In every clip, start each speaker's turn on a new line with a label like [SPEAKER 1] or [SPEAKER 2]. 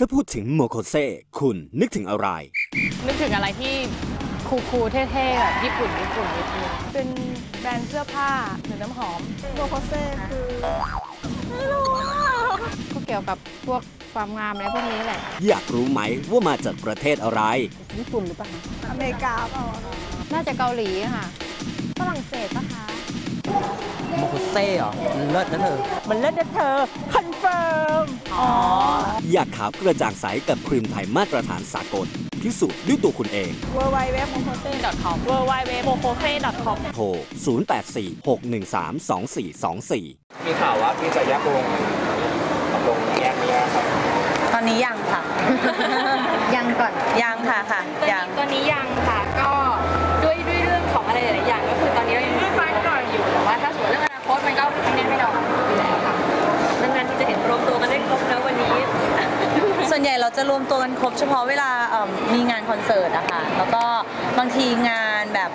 [SPEAKER 1] ถ้าพูดถึงโมโคเซคุณนึกถึงอะไร
[SPEAKER 2] นึกถึงอะไรที่คูลๆเท่ๆแบบญี่ปุ่นญี่ปุ่นนิดนึง
[SPEAKER 3] เป็นแบรนด์เสื้อผ้าหรือน้ำหอมโมโคเซ่คือไม่รู้อะ
[SPEAKER 2] ก็เกี่ยวกับพวกความงามอะไรพวกนี้แหละ
[SPEAKER 1] อยากรู้ไหมว่ามาจากประเทศอะไร
[SPEAKER 2] ญี่ปุ่นหรือเปล่า
[SPEAKER 3] อเมริกาเปล่าอะ
[SPEAKER 2] น่าจะเกาหลีอะค่ะ
[SPEAKER 3] ฝรั่งเศสปะคะ
[SPEAKER 4] โมโคเซ่เหรอมันเลิศนะเธอ
[SPEAKER 3] มันเล่นนะเธอคอนเฟิร์ม อ๋อ
[SPEAKER 1] อยาก ขาวกระจ่างใสกับครีมไทยมาตรฐานสากลพิสูจน์ด้วยตัวคุณเอง
[SPEAKER 3] เวอร์ไวเว็บโมโคเซ่
[SPEAKER 2] .com
[SPEAKER 3] w w w m o k o s e c o m
[SPEAKER 1] โทร 0846132424
[SPEAKER 5] มีข่าวว่าพี่จะแยกวงตกลงแยกไม่แยกครับ
[SPEAKER 6] ตอนนี้ยังค่ะ
[SPEAKER 7] ยังก่อน
[SPEAKER 6] ยังค่ะค่ะ ยัง
[SPEAKER 8] ตอนนี้ยังค่ะก็ เราจะรวมตัวกันครบ
[SPEAKER 6] เฉพาะเวลาเอิ่มมีงานคอนเสิร์ตอะค่ะแล้วก็บางทีงานแบบ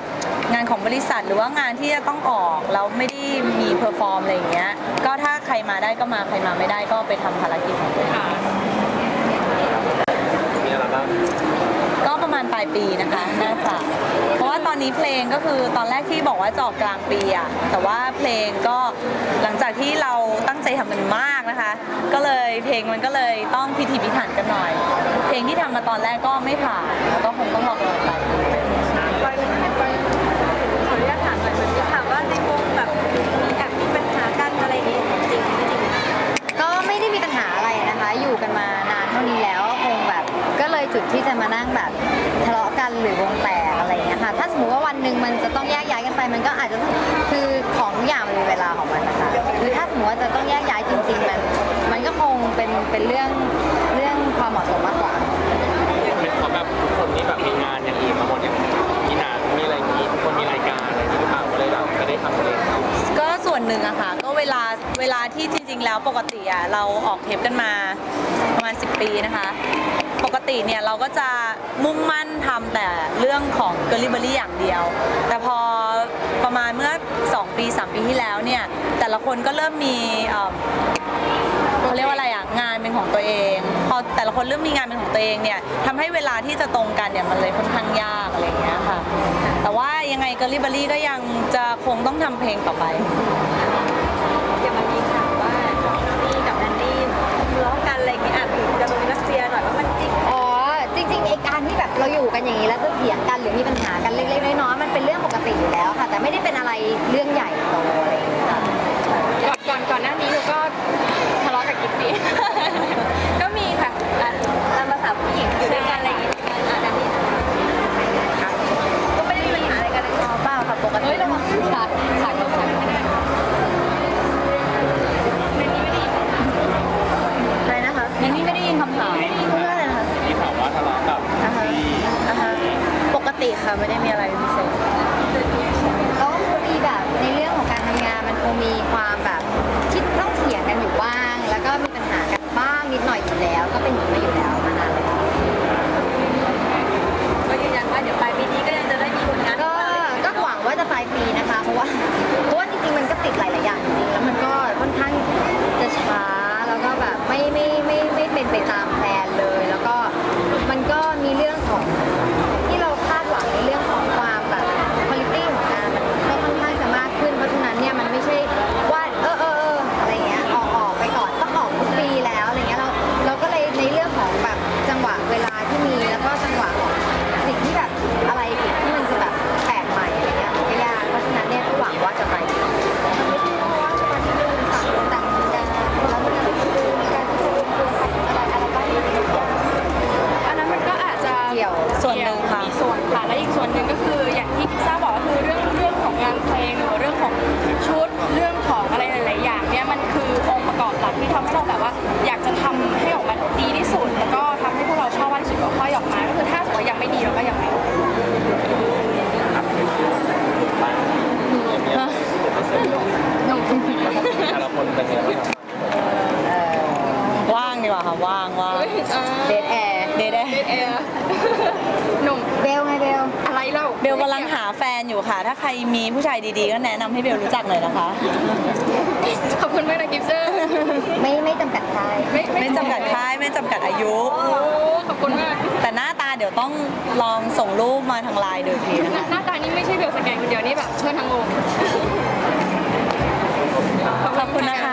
[SPEAKER 6] งานของบริษัทหรือว่างานที่จะต้องออกแล้วไม่ได้มีเพอร์ฟอร์มอะไรอย่างเงี้ยก็ถ้าใครมาได้ก็มาใครมาไม่ได้ก็ไปทำภารกิจของตัวเอง
[SPEAKER 5] มีอะไรบ้าง
[SPEAKER 6] ก็ประมาณปลายปีนะคะ น่าจะ เพราะว่าตอนนี้เพลงก็คือตอนแรกที่บอกว่าจะออกกลางปีอะแต่ว่าเพลงก็หลังจากที่เราตั้งใจทำกันมาก นะคะ ก็เลยเพลงมันก็เลยต้องพิถีพิถันกันหน่อย เพลงที่ทำมาตอนแรกก็ไม่ผ่านแล้วก็คงต้องรอกันไป
[SPEAKER 8] ไป แบบ
[SPEAKER 7] ทะเลาะกันหรือวงแตกอะไรอย่างเงี้ยค่ะ ถ้าสมมติว่าวันหนึ่งมันจะต้องแยกย้ายกันไป มันก็อาจจะต้องคือของทุกอย่างมันมีเวลาของมันนะคะคือถ้าสมมติว่าจะต้องแยกย้ายจริง ๆ มัน มันก็คงเป็นเป็นเรื่องเรื่องความเหมาะสมมากกว่า
[SPEAKER 5] เป็นเพราะแบบทุกคนนี่แบบมีงานอย่างอื่นมาหมดอย่างมีหนังมีอะไรอย่างงี้ทุกคนมีรายการอะไรอย่างงี้หรือเปล่าก็เลยแบบไม่ได้ทำเพลง
[SPEAKER 6] ก็ส่วนหนึ่งอะค่ะ ก็เวลาเวลาที่จริง ๆ แล้วปกติอะเราออกเทปกันมาประมาณ 10 ปีนะคะ กติเนี่ยเราก็จะมุ่งมั่นทำแต่เรื่องของเกลิเบอรี่อย่างเดียว แต่พอประมาณเมื่อ 2 ปี 3 ปีที่แล้วเนี่ยแต่ละคนก็เริ่มมีเขาเรียกว่าอะไรอะงานเป็นของตัวเอง พอแต่ละคนเริ่มมีงานเป็นของตัวเองเนี่ยทำให้เวลาที่จะตรงกันเนี่ยมันเลยค่อนข้างยากอะไรอย่างเงี้ยค่ะ แต่ว่ายังไงเกลิเบอรี่ก็ยังจะคงต้องทำเพลงต่อไป
[SPEAKER 8] เป็
[SPEAKER 7] นอะไรเรื่องใหญ่โตอะไรอย่างเงี้ยค่ะ
[SPEAKER 8] ก่อนก่อนก่อนหน้านี้หนูก็ทะเลาะกับกิ๊บปี้ก็มีค่ะอะตามภาษาผู้หญิงอยู่ด้วยกันอะไรอย่างเงี้ยอะแอนดี้ก็ไม่ได้มีปัญหาอะไรกันเลย
[SPEAKER 7] อ๋อเปล่าค่ะปกติ
[SPEAKER 8] เฮ้ยระวังขาดขาดเขาขาดไม่ได้ในนี้ไม่ได้ยิน
[SPEAKER 7] อะไรนะคะ
[SPEAKER 6] ยังนี่ไม่ได้ยินคำถาม
[SPEAKER 7] พูดว่าอะไรนะคะ
[SPEAKER 5] มีข่าวว่าทะเลาะกับ
[SPEAKER 7] อ่าฮะอ่าฮะปกติค่ะไม่ได้มีอะไรพิเศษก็คงมีแบบในเรื่องของการทำงานมัน คงมีความแบบที่ต้องเถียงกันอยู่บ้าง แล้วก็มีปัญหากันบ้างนิดหน่อยอยู่แล้ว ก็เป็นอย่างนี้มาอยู่แล้วมานานแล้ว
[SPEAKER 8] ก็ยืนยันว่าเดี๋ยวปลายปีนี้ก็ยังจะได้มีผลงาน
[SPEAKER 7] ก็ก็หวังว่าจะปลายปีนะคะ เพราะว่าเพราะว่าจริงๆมันก็ติดหลายๆอย่างจริงๆแล้วมันก็ค่อนข้างจะช้าแล้วก็แบบไม่ไม่ไม่ไม่เป็นไปตามแผนเลย นหนึ่งค่ะ มีส่วนค่ะ เดทแอร์
[SPEAKER 6] เดทได้
[SPEAKER 8] เออหนุ่ม
[SPEAKER 7] เบลไงเบล
[SPEAKER 8] อะไรเล่า
[SPEAKER 6] เบลกำลังหาแฟนอยู่ค่ะ ถ้าใครมีผู้ชายดีๆ ก็แนะนำให้เบลรู้จักหน่อยนะคะ
[SPEAKER 8] ขอบคุณมากนะกิฟเซอร์
[SPEAKER 7] ไม่ไม่จำกัดใคร
[SPEAKER 6] ไม่จำกัดค่ายไม่จำกัดอายุ
[SPEAKER 8] โอ้ขอบคุณมาก
[SPEAKER 6] แต่หน้าตาเดี๋ยวต้องลองส่งรูปมาทางไลน์ดูอีกทีนะคะ
[SPEAKER 8] หน้าตานี่ไม่ใช่เบลสแกนคนเดียวนี่แบบเชิญทั้งวง
[SPEAKER 6] ขอบคุณนะคะ
[SPEAKER 9] เพี